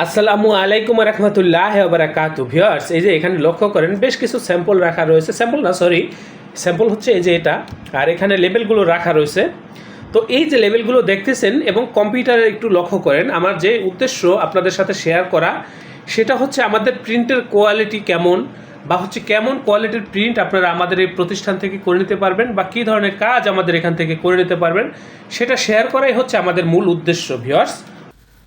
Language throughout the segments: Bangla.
আসসালামু আলাইকুম রহমতুল্লাহ বারাকাতু ভিউয়ার্স এই যে এখানে লক্ষ্য করেন, বেশ কিছু স্যাম্পল রাখা রয়েছে। স্যাম্পল না সরি স্যাম্পল হচ্ছে এই যে এটা। আর এখানে লেবেলগুলো রাখা রয়েছে। তো এই যে লেবেলগুলো দেখতেছেন এবং কম্পিউটারে একটু লক্ষ্য করেন, আমার যে উদ্দেশ্য আপনাদের সাথে শেয়ার করা, সেটা হচ্ছে আমাদের প্রিন্টের কোয়ালিটি কেমন, বা হচ্ছে কেমন কোয়ালিটির প্রিন্ট আপনারা আমাদের এই প্রতিষ্ঠান থেকে করে নিতে পারবেন, বা কী ধরনের কাজ আমাদের এখান থেকে করে নিতে পারবেন, সেটা শেয়ার করাই হচ্ছে আমাদের মূল উদ্দেশ্য ভিউয়ার্স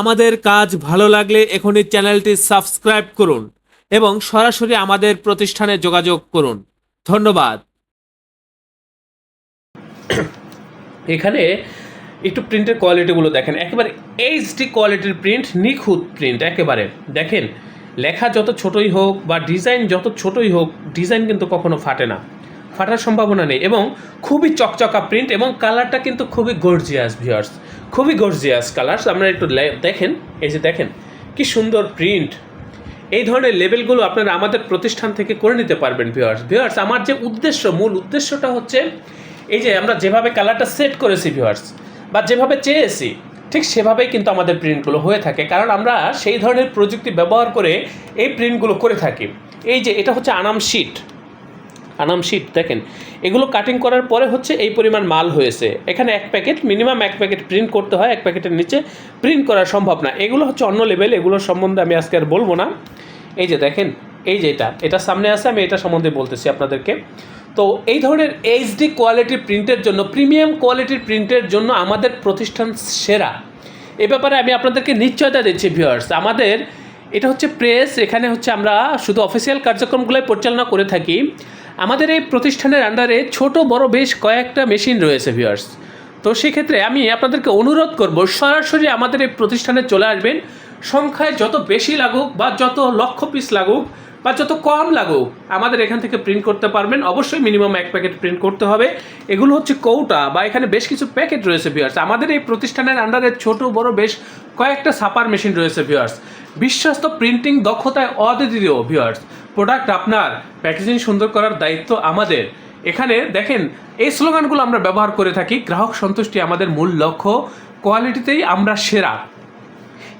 আমাদের কাজ ভালো লাগলে এখনই চ্যানেলটি সাবস্ক্রাইব করুন এবং সরাসরি আমাদের প্রতিষ্ঠানে যোগাযোগ করুন। ধন্যবাদ। এখানে একটু প্রিন্টের কোয়ালিটিগুলো দেখেন। একেবারে এইচডি কোয়ালিটির প্রিন্ট নিখুঁত প্রিন্ট একেবারে। দেখেন, লেখা যত ছোটই হোক বা ডিজাইন যত ছোটই হোক ডিজাইন কিন্তু কখনো ফাটে না। ফাটার সম্ভাবনা নেই এবং খুবই চকচকা প্রিন্ট এবং কালারটা কিন্তু খুবই গর্জিয়াস ভিউয়ার্স খুবই গর্জিয়াস কালার আপনারা একটু দেখেন, এই যে দেখেন, কি সুন্দর প্রিন্ট এই ধরনের লেভেলগুলো আপনারা আমাদের প্রতিষ্ঠান থেকে করে নিতে পারবেন ভিওয়ার্স ভিওয়ার্স আমার যে উদ্দেশ্য, মূল উদ্দেশ্যটা হচ্ছে, এই যে আমরা যেভাবে কালারটা সেট করেছি ভিওয়ার্স বা যেভাবে চেয়েছি, ঠিক সেভাবেই কিন্তু আমাদের প্রিন্টগুলো হয়ে থাকে। কারণ আমরা সেই ধরনের প্রযুক্তি ব্যবহার করে এই প্রিন্টগুলো করে থাকি। এই যে এটা হচ্ছে আনাম শিট আনাম শিট দেখেন। এগুলো কাটিং করার পরে হচ্ছে এই পরিমাণ মাল হয়েছে। এখানে এক প্যাকেট মিনিমাম এক প্যাকেট প্রিন্ট করতে হয়, এক প্যাকেটের নিচে প্রিন্ট করা সম্ভব না। এগুলো হচ্ছে অন্য লেভেল এগুলোর সম্বন্ধে আমি আজকে আর বলব না। এই যে দেখেন, এই যে এটা এটা সামনে আছে, আমি এটা সম্বন্ধে বলতেছি আপনাদেরকে। তো এই ধরনের এইচডি কোয়ালিটির প্রিন্টের জন্য প্রিমিয়াম কোয়ালিটির প্রিন্টের জন্য আমাদের প্রতিষ্ঠান সেরা। এ ব্যাপারে আমি আপনাদেরকে নিশ্চয়তা দিচ্ছি ভিউয়ার্স আমাদের, এটা হচ্ছে প্রেস এখানে হচ্ছে আমরা শুধু অফিসিয়াল কার্যক্রমগুলোই পরিচালনা করে থাকি। আমাদের এই প্রতিষ্ঠানের আন্ডারে ছোট, বড় বেশ কয়েকটা মেশিন রয়েছে ভিউয়ার্স তো সেক্ষেত্রে আমি আপনাদেরকে অনুরোধ করব, সরাসরি আমাদের এই প্রতিষ্ঠানে চলে আসবেন। সংখ্যায় যত বেশি লাগুক বা যত লক্ষ পিস লাগুক বা যত কম লাগুক, আমাদের এখান থেকে প্রিন্ট করতে পারবেন। অবশ্যই মিনিমাম এক প্যাকেট প্রিন্ট করতে হবে। এগুলো হচ্ছে কৌটা বা এখানে বেশ কিছু প্যাকেট রয়েছে ভিউয়ার্স আমাদের এই প্রতিষ্ঠানের আন্ডারে ছোট, বড়, বেশ কয়েকটা ছাপার মেশিন রয়েছে ভিউয়ার্স বিশ্বস্ত প্রিন্টিং দক্ষতায় অদ্বিতীয় ভিউয়ার্স প্রোডাক্ট আপনার প্যাকেজিং সুন্দর করার দায়িত্ব আমাদের। এখানে দেখেন, এই স্লোগানগুলো আমরা ব্যবহার করে থাকি, গ্রাহক সন্তুষ্টি আমাদের মূল লক্ষ্য কোয়ালিটিতেই আমরা সেরা।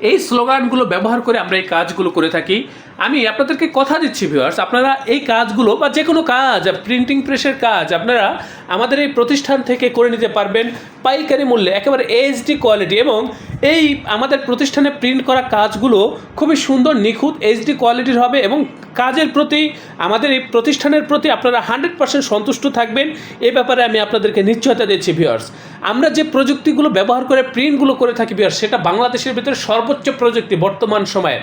এই স্লোগানগুলো ব্যবহার করে আমরা এই কাজগুলো করে থাকি। আমি আপনাদেরকে কথা দিচ্ছি ভিউয়ার্স আপনারা এই কাজগুলো বা যে কোনো কাজ প্রিন্টিং প্রেসের কাজ, আপনারা আমাদের এই প্রতিষ্ঠান থেকে করে নিতে পারবেন পাইকারি মূল্যে, একেবারে এইচডি কোয়ালিটি এবং এই আমাদের প্রতিষ্ঠানে প্রিন্ট করা কাজগুলো খুবই সুন্দর, নিখুঁত এইচডি কোয়ালিটির হবে এবং কাজের প্রতি, আমাদের এই প্রতিষ্ঠানের প্রতি আপনারা হান্ড্রেড পার্সেন্ট সন্তুষ্ট থাকবেন। এ ব্যাপারে আমি আপনাদেরকে নিশ্চয়তা দিচ্ছি ভিউয়ার্স আমরা যে প্রযুক্তিগুলো ব্যবহার করে প্রিন্টগুলো করে থাকি ভিউয়ার্স সেটা বাংলাদেশের ভিতরে সর্বোচ্চ প্রযুক্তি বর্তমান সময়ে।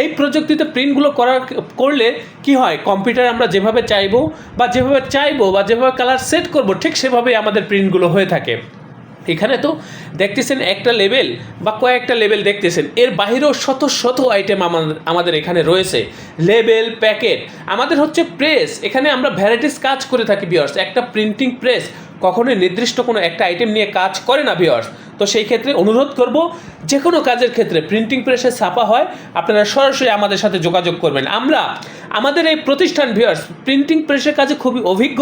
এই প্রযুক্তিতে প্রিন্টগুলো করার করলে কি হয়? কম্পিউটার আমরা যেভাবে চাইব বা যেভাবে চাইব বা যেভাবে কালার সেট করব, ঠিক সেভাবেই আমাদের প্রিন্টগুলো হয়ে থাকে। এখানে তো দেখতেছেন একটা লেভেল বা কয়েকটা লেভেল দেখতেছেন। এর বাইরেও শত শত আইটেম আমাদের আমাদের এখানে রয়েছে। লেবেল প্যাকেট আমাদের হচ্ছে প্রেস এখানে আমরা ভ্যারাইটিস কাজ করে থাকি বিয়ার্স একটা প্রিন্টিং প্রেস কখনোই নির্দিষ্ট কোনো একটা আইটেম নিয়ে কাজ করে না বিয়ার্স তো সেই ক্ষেত্রে অনুরোধ করব যে কোনো কাজের ক্ষেত্রে প্রিন্টিং প্রেসে ছাপা হয়, আপনারা সরাসরি আমাদের সাথে যোগাযোগ করবেন। আমরা, আমাদের এই প্রতিষ্ঠান ভিউয়ার্স প্রিন্টিং প্রেসের কাজে খুবই অভিজ্ঞ,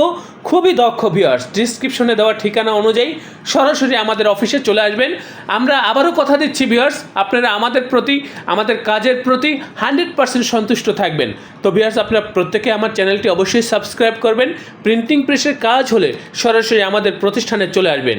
খুবই দক্ষ ভিউয়ার্স ডিসক্রিপশনে দেওয়া ঠিকানা অনুযায়ী সরাসরি আমাদের অফিসে চলে আসবেন। আমরা আবারও কথা দিচ্ছি ভিউয়ার্স আপনারা আমাদের প্রতি, আমাদের কাজের প্রতি হান্ড্রেড পার্সেন্ট সন্তুষ্ট থাকবেন। তো ভিউয়ার্স আপনারা প্রত্যেকে আমার চ্যানেলটি অবশ্যই সাবস্ক্রাইব করবেন। প্রিন্টিং প্রেসের কাজ হলে সরাসরি আমাদের প্রতিষ্ঠানে চলে আসবেন।